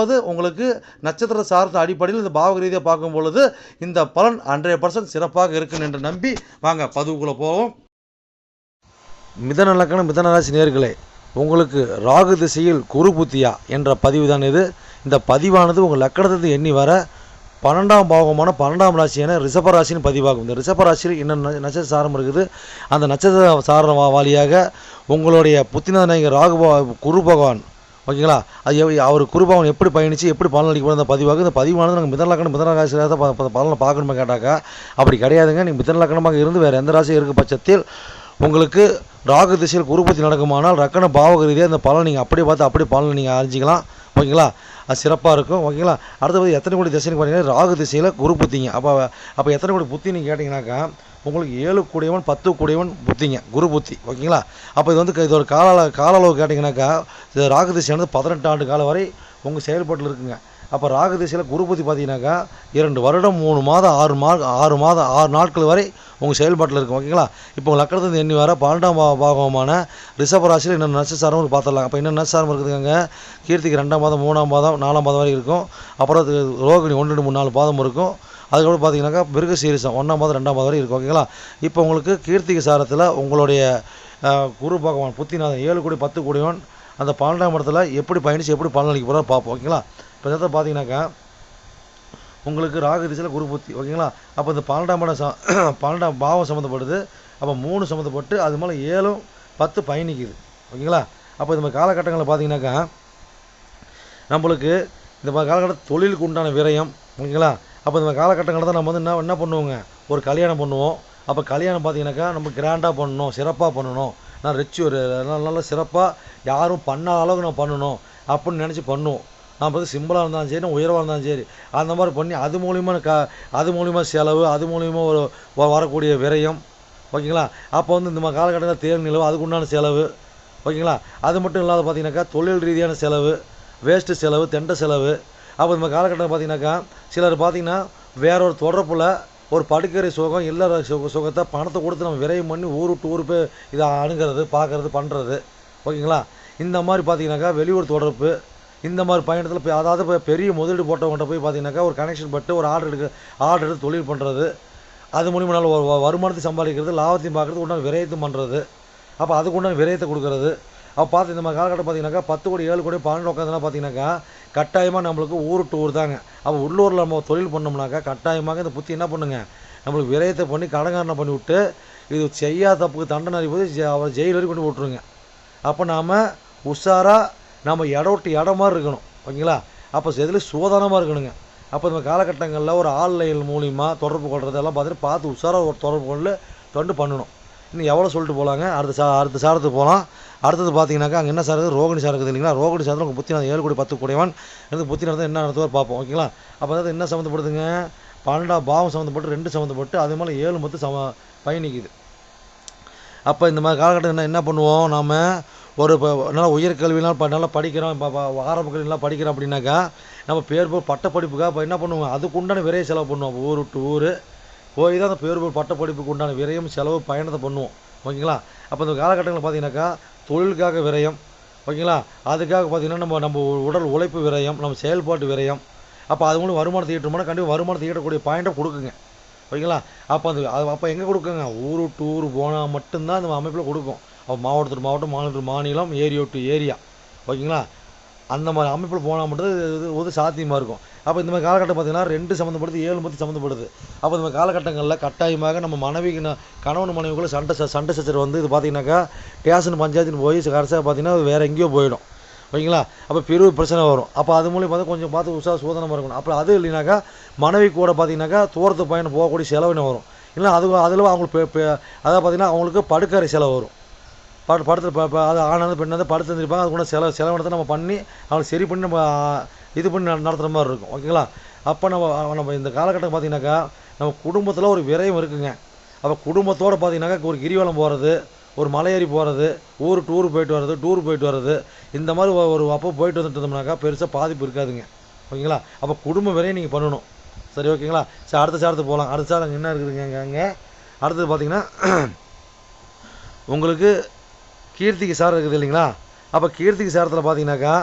ரெண்டாவது உங்களுக்கு நட்சத்திர சார்ந்த அடிப்படையில் இந்த பாவக ரீதியாக பார்க்கும் பொழுது இந்த பலன் ஹண்ட்ரட் பர்சன்ட் சிறப்பாக இருக்கும் என்று நம்பி வாங்க பதிவுக்குள்ளே போவோம். மிதன லக்கணம் மிதன ராசி நேர்களே உங்களுக்கு ராகு திசையில் குரு புத்தியா என்ற பதிவு தான் இது. இந்த பதிவானது உங்கள் லக்கணத்தை எண்ணி வர பன்னெண்டாம் பாகமான பன்னெண்டாம் ராசியான ரிஷப ராசின்னு பதிவாகும். இந்த ரிஷப ராசியில் இன்னும் நட்சத்திர சாரம் இருக்குது. அந்த நட்சத்திர சாரம் வா- வாலியாக உங்களுடைய புத்திநாதனாக ராகு குரு பகவான் ஓகேங்களா? அது அவர் குருபாவன் எப்படி பயணித்து எப்படி பலன் அளிக்க அந்த பதிவாக இந்த பதிவானது நாங்கள் மிதன லக்கணம் மிதன ராசியாக தான் பலனை பார்க்கணுமா கேட்டாக்கா அப்படி கிடையாதுங்க. நீங்கள் மிதன லக்கணமாக இருந்து வேறு எந்த ராசியும் இருக்க பட்சத்தில் உங்களுக்கு ராகு திசையில் குருபத்தி நடக்குமானால் ரக்கண பாவக ரீதியாக இந்த பலன் நீங்கள் அப்படியே பார்த்து அப்படியே பலனை நீங்கள் அறிஞ்சிக்கலாம். ஓகேங்களா? அது சிறப்பாக இருக்கும். ஓகேங்களா? அடுத்தபடி எத்தனை கோடி திசைன்னு பார்த்தீங்கன்னா ராகு திசையில் குரு புத்திங்க. அப்போ அப்போ எத்தனை கோடி புத்தின்னு கேட்டிங்கனாக்கா உங்களுக்கு ஏழு கூடியவன் பத்து கூடியவன் புத்திங்க குரு புத்தி. ஓகேங்களா? அப்போ இது வந்து க- இது ஒரு கால கால அளவு கேட்டிங்கனாக்கா இது ராகு திசையானது பதினெட்டு ஆண்டு காலம் வரை உங்கள் செயல்பாட்டில் இருக்குங்க. அப்போ ராகு திசையில் குரு புத்தி பார்த்தீங்கன்னாக்கா இரண்டு வருடம் மூணு மாதம் ஆறு மா ஆறு மாதம் ஆறு நாட்கள் வரை உங்கள் செயல்பாட்டில் இருக்கும் ஓகேங்களா? இப்போ உங்கள் லக்கணத்தை எண்ணி வர பன்னெண்டாம் பாகமான ரிஷப ராசியில் இன்னும் நட்சசாரம் பார்த்துடலாம். அப்போ இன்னும் நட்சத்திரம் இருக்குதுங்க. கீர்த்திக்கு ரெண்டாம் மாதம் மூணாம் மாதம் நாலாம் மாதம் வரைக்கும் இருக்கும். அப்புறம் அது ரோகிணி ஒன்று ரெண்டு மூணு நாலு பாதம் இருக்கும். அதுக்கப்புறம் பார்த்தீங்கன்னாக்கா மிருக சீரிசம் ஒன்றாம் மாதம் ரெண்டாம் மாதம் வரை இருக்கும் ஓகேங்களா இப்போ உங்களுக்கு கீர்த்திகை சாரத்தில் உங்களுடைய குரு பகவான் புத்திநாதன் ஏழு கோடி பத்து கோடிவன் அந்த பன்னெண்டாம் இடத்துல எப்படி பயணித்து எப்படி பலனளிக்க போகிறோம் பார்ப்போம் ஓகேங்களா இப்போ இந்த பார்த்தீங்கன்னாக்கா உங்களுக்கு ராகு திசையில் குரு புத்தி ஓகேங்களா அப்போ இந்த பன்னெண்டாம் இடம் ச பன்னெண்டாம் பாவம் சம்மந்தப்படுது அப்போ மூணு சம்மந்தப்பட்டு அது மேலே ஏழும் பத்து பயணிக்குது ஓகேங்களா அப்போ இந்த மாதிரி காலகட்டங்களில் பார்த்தீங்கன்னாக்கா நம்மளுக்கு இந்த மாதிரி காலகட்டம் தொழிலுக்கு உண்டான விரயம் ஓகேங்களா அப்போ இந்த காலகட்டங்களில் தான் நம்ம வந்து என்ன என்ன பண்ணுவோங்க? ஒரு கல்யாணம் பண்ணுவோம். அப்போ கல்யாணம் பார்த்தீங்கன்னாக்கா நம்ம கிராண்டாக பண்ணணும் சிறப்பாக பண்ணணும். நான் ரிச் ஒரு நல்ல நல்ல சிறப்பாக யாரும் பண்ணாத அளவுக்கு நான் பண்ணணும் அப்படின்னு நினச்சி பண்ணுவோம். நான் பார்த்து சிம்பிளாக இருந்தாலும் சரி உயர்வாக இருந்தாலும் சரி அந்த மாதிரி பண்ணி அது மூலிமா க அது மூலிமா செலவு அது மூலிமா ஒரு வ- வரக்கூடிய விரயம். ஓகேங்களா? அப்போ வந்து இந்த மாதிரி காலகட்டத்தில் தேர் நிலவு அதுக்குண்டான செலவு. ஓகேங்களா? அது மட்டும் இல்லாத பார்த்தீங்கன்னாக்கா தொழில் ரீதியான செலவு வேஸ்ட்டு செலவு தெண்டை செலவு அப்போ இந்த காலகட்டத்தில் பார்த்தீங்கன்னாக்கா சிலர் பார்த்தீங்கன்னா வேற ஒரு தொடர்பில் ஒரு படுக்கறை சுகம் இல்லற சுக சுகத்தை பணத்தை கொடுத்து நம்ம விரையும் பண்ணி ஊர் விட்டு ஊர் போய் இதை அணுகிறது பார்க்கறது பண்ணுறது ஓகேங்களா? இந்த மாதிரி பார்த்தீங்கன்னாக்கா வெளியூர் தொடர்பு இந்த மாதிரி பயணத்தில் போய் அதாவது இப்போ பெரிய முதலீடு போட்டவங்கள்ட்ட போய் பார்த்தீங்கன்னாக்கா ஒரு கனெக்ஷன் பட்டு ஒரு ஆர்டர் எடுக்க ஆர்டர் எடுத்து தொழில் பண்ணுறது அது மூலிமா நல்ல ஒரு வருமானத்தை சம்பாதிக்கிறது லாபத்தையும் பார்க்குறது உண்டான விரயத்தையும் பண்ணுறது அப்போ அதுக்கு உண்டான விரயத்தை கொடுக்கறது. அப்போ பார்த்து இந்த மாதிரி காலகட்டம் பார்த்தீங்கன்னாக்கா பத்து கோடி ஏழு கோடி பன்னெண்டு உட்காந்துலாம் பார்த்தீங்கன்னாக்கா கட்டாயமாக நம்மளுக்கு ஊர் டூர் ஊர் தாங்க. அப்போ உள்ளூரில் நம்ம தொழில் பண்ணோம்னாக்கா கட்டாயமாக இந்த புத்தி என்ன பண்ணுங்க? நம்மளுக்கு விரயத்தை பண்ணி கடங்காரனை பண்ணி விட்டு இது செய்யாத தப்புக்கு தண்டனை அறிவிப்பது அவரை ஜெயில் வரைக்கும் கொண்டு விட்ருங்க அப்போ நாம் உஷாராக நம்ம இடம் விட்டு இடம் மாதிரி இருக்கணும். ஓகேங்களா? அப்போ எதில் சோதனமாக இருக்கணுங்க. அப்போ இந்த காலகட்டங்களில் ஒரு ஆன்லைன் மூலிமா தொடர்பு கொள்றதெல்லாம் பார்த்துட்டு பார்த்து உஷாராக ஒரு தொடர்பு கொண்டு தொண்டு பண்ணணும். இன்னும் எவ்வளோ சொல்லிட்டு போகலாங்க அடுத்த சா அடுத்த சாரத்துக்கு போகலாம் அடுத்தது பார்த்தீங்கன்னாக்கா அங்கே என்ன சார் இருக்குது ரோகிணி சார் இருக்குது இல்லைங்களா? ரோகிணி சார் உங்கள் புத்தி ஏழு கோடி பத்து கூடையவன். எனக்கு புத்தி நடந்தது என்ன நடத்துவார் பார்ப்போம் ஓகேங்களா? அப்போ அதாவது என்ன சம்மந்தப்படுதுங்க? பன்னெண்டாம் பாவம் சம்மந்தப்பட்டு ரெண்டு சம்மந்தப்பட்டு அதே மாதிரி ஏழு மொத்தம் சம பயணிக்குது அப்போ இந்த மாதிரி காலகட்டம் என்ன என்ன பண்ணுவோம்? நாம் ஒரு இப்போ நல்லா உயர்கல்விலாம் இப்போ நல்லா படிக்கிறோம் இப்போ ஆரம்ப கல்விலாம் படிக்கிறோம் அப்படின்னாக்கா நம்ம பேர் போய் பட்ட படிப்புக்காக இப்போ என்ன பண்ணுவோம்? அதுக்கு உண்டான விரைய செலவு பண்ணுவோம். ஊர் விட்டு ஊர். போய் தான் அந்த பேர் போய் பட்ட படிப்புக்கு உண்டான விரையும் செலவு பயணத்தை பண்ணுவோம். ஓகேங்களா? அப்போ இந்த காலகட்டங்களில் பார்த்தீங்கன்னாக்கா தொழிலுக்காக விரயம். ஓகேங்களா? அதுக்காக பார்த்தீங்கன்னா நம்ம நம்ம உடல் உழைப்பு விரயம் நம்ம செயல்பாட்டு விரயம். அப்போ அது மூலம் வருமானத்தை ஈட்டுறோம்னா கண்டிப்பாக வருமானத்தை ஈட்டக்கூடிய பாயிண்ட்டை கொடுக்குங்க. ஓகேங்களா? அப்போ அந்த அது அப்போ எங்கே கொடுக்குங்க? ஊர் டூர் போனால் மட்டும்தான் அந்த அமைப்பில் கொடுக்கும். அப்போ மாவட்டத்து மாவட்டம் மாநிலத்து மாநிலம் ஏரியா டு ஏரியா. ஓகேங்களா? அந்த மாதிரி அமைப்பில் போனால் மட்டும் இது ஒரு சாத்தியமாக இருக்கும். அப்போ இந்த மாதிரி காலகட்டம் பார்த்தீங்கன்னா ரெண்டு சம்மந்தப்படுது ஏழு பற்றி சம்மந்தப்படுது அப்போ இந்த மாதிரி காலகட்டங்களில் கட்டாயமாக நம்ம மனைவிக்கு கணவன் மனைவிக்குள்ள சண்டை ச- சண்டை சச்சர் வந்து இது பார்த்தீங்கன்னாக்கா ஸ்டேஷன் பஞ்சாயத்துன்னு போய் கடைசியாக பார்த்தீங்கன்னா அது வேறு எங்கேயோ போயிடும். ஓகேங்களா? அப்போ பெரு பிரச்சனை வரும். அப்போ அது மூலியம் பார்த்தா கொஞ்சம் பார்த்து உஷா சோதனமாக இருக்கணும். அப்போ அது இல்லைனாக்கா மனைவி கூட பார்த்தீங்கன்னாக்கா தூரத்து பயணம் போகக்கூடிய செலவுன்னு வரும். இல்லை அது அதில் அவங்களுக்கு பெ- அதாவது பார்த்தீங்கன்னா அவங்களுக்கு படுக்கறை செலவு வரும். படு படுத்து ப- ப- அது ஆனாலும் பெண்ணாவது படுத்து இருந்திருப்பாங்க அது கூட செலவு செலவினத்தை நம்ம பண்ணி அவங்களுக்கு சரி பண்ணி நம்ம இது பண்ணி நடத்துகிற மாதிரி இருக்கும். ஓகேங்களா அப்போ நம்ம நம்ம இந்த காலகட்டம் பார்த்தீங்கன்னாக்கா நம்ம குடும்பத்தில் ஒரு விரயம் இருக்குங்க. அப்போ குடும்பத்தோடு பார்த்தீங்கன்னாக்கா ஒரு கிரிவலம் போகிறது ஒரு மலையேறி போகிறது ஊர் டூர் போயிட்டு வர்றது டூர் போயிட்டு வர்றது இந்த மாதிரி ஒரு அப்போ போயிட்டு வந்துட்டு இருந்தோம்னாக்கா பெருசாக பாதிப்பு இருக்காதுங்க. ஓகேங்களா அப்போ குடும்ப விரையும் நீங்கள் பண்ணணும். சரி ஓகேங்களா சரி அடுத்த சாரத்துக்கு போகலாம் அடுத்த சாரம் என்ன இருக்குதுங்க அங்கே அங்கே? அடுத்தது பார்த்தீங்கன்னா உங்களுக்கு கீர்த்திக்கு சார் இருக்குது இல்லைங்களா? அப்போ கீர்த்திக்கு சாரத்தில் பார்த்தீங்கன்னாக்கா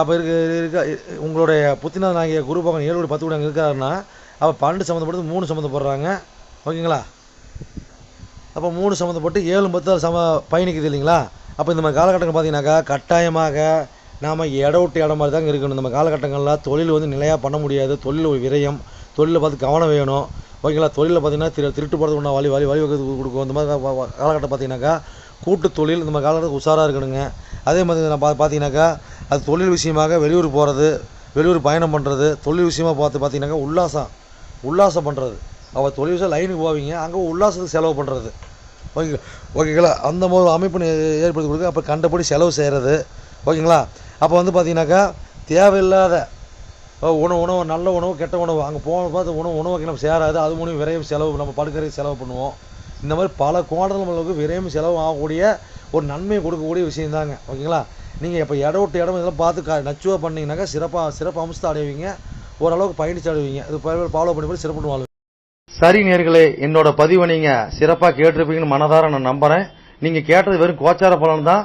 அப்போ இருக்க இருக்க உங்களுடைய புத்திநாத நாயகிய குரு பகவான் ஏழு பத்து கூட அங்கே இருக்காருன்னா அப்போ பன்னெண்டு சம்மந்தப்பட்டது மூணு சம்மந்தப்படுறாங்க ஓகேங்களா? அப்போ மூணு சம்மந்தப்பட்டு ஏழு பத்து சம பயணிக்குது இல்லைங்களா? அப்போ இந்த மாதிரி காலகட்டங்கள் பார்த்தீங்கன்னாக்கா கட்டாயமாக நாம் இட விட்டு இடம் மாதிரி தாங்க இருக்கணும். நம்ம காலகட்டங்களில் தொழில் வந்து நிலையாக பண்ண முடியாது. தொழில் ஒரு விரயம். தொழிலை பார்த்து கவனம் வேணும். ஓகேங்களா? தொழிலில் பார்த்தீங்கன்னா திரு திருட்டு போகிறது ஒன்றா வழி வழி வழி வகுத்து கொடுக்கும். இந்த மாதிரி காலகட்டம் பார்த்தீங்கன்னாக்கா கூட்டு தொழில் இந்த மாதிரி உஷாராக இருக்கணுங்க. அதே மாதிரி நான் பா பார்த்தீங்கன்னாக்கா அது தொழில் விஷயமாக வெளியூர் போகிறது வெளியூர் பயணம் பண்ணுறது தொழில் விஷயமா பார்த்து பார்த்தீங்கன்னாக்கா உல்லாசம். உல்லாசம் பண்ணுறது அவள் தொழில் விஷயம் லைனுக்கு போவீங்க அங்கே உல்லாசத்துக்கு செலவு பண்ணுறது ஓகே ஓகேங்களா? அந்த மாதிரி அமைப்பு ஏற்படுத்தி கொடுக்க அப்போ கண்டபடி செலவு செய்கிறது ஓகேங்களா? அப்போ வந்து பார்த்தீங்கன்னாக்கா தேவையில்லாத உணவு உணவு நல்ல உணவு கெட்ட உணவு. அங்கே போன பார்த்து உணவு உணவுக்கு நம்ம சேராது. அது மூலியம் விரைவு செலவு நம்ம படுக்கிறதுக்கு செலவு பண்ணுவோம். இந்த மாதிரி பல கோணத்தில் நம்மளுக்கு விரையும் செலவு ஆகக்கூடிய ஒரு நன்மை கொடுக்கக்கூடிய விஷயம் தாங்க ஓகேங்களா? நீங்கள் இப்போ இடம் விட்டு இடம் இதெல்லாம் பார்த்து க நச்சுவாக பண்ணிங்கனாக்கா சிறப்பாக சிறப்பு அம்சத்தை அடைவீங்க. ஓரளவுக்கு பயணிச்சு அடைவீங்க. இது ஃபாலோ பண்ணி பண்ணி சிறப்பு வாழ்வு சரி நேர்களே என்னோட பதிவை நீங்கள் சிறப்பாக கேட்டிருப்பீங்கன்னு மனதார நான் நம்புகிறேன் நீங்கள் கேட்டது வெறும் கோச்சார பலன் தான்.